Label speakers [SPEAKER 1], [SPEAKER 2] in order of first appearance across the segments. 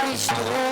[SPEAKER 1] Cristo.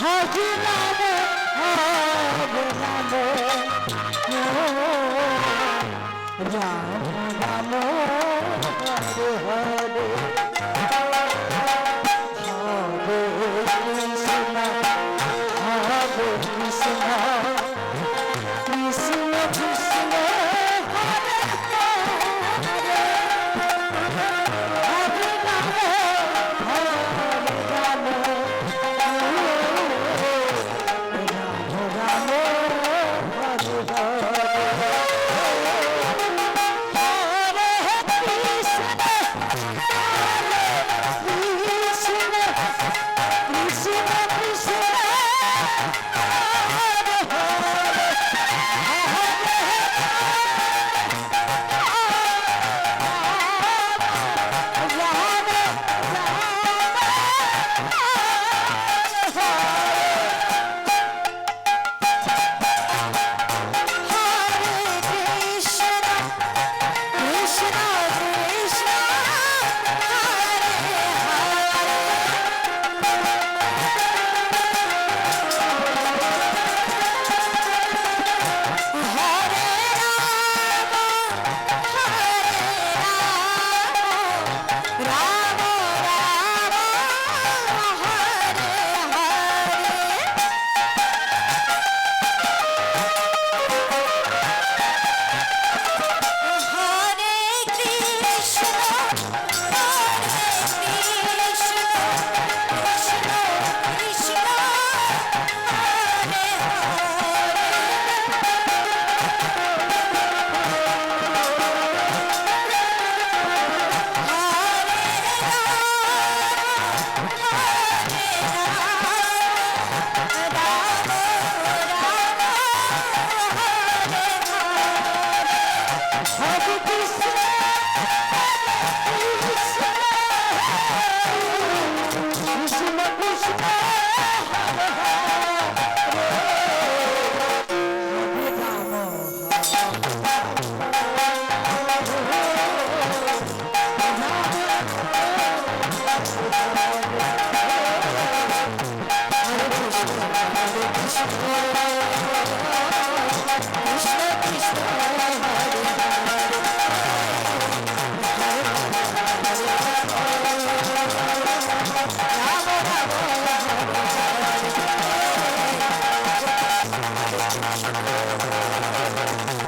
[SPEAKER 1] হাজি নামে হবে নামে রাম রাম হরে হরে হরে কৃষ্ণ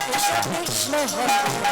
[SPEAKER 1] কৃষ্ণ কৃষ্ণ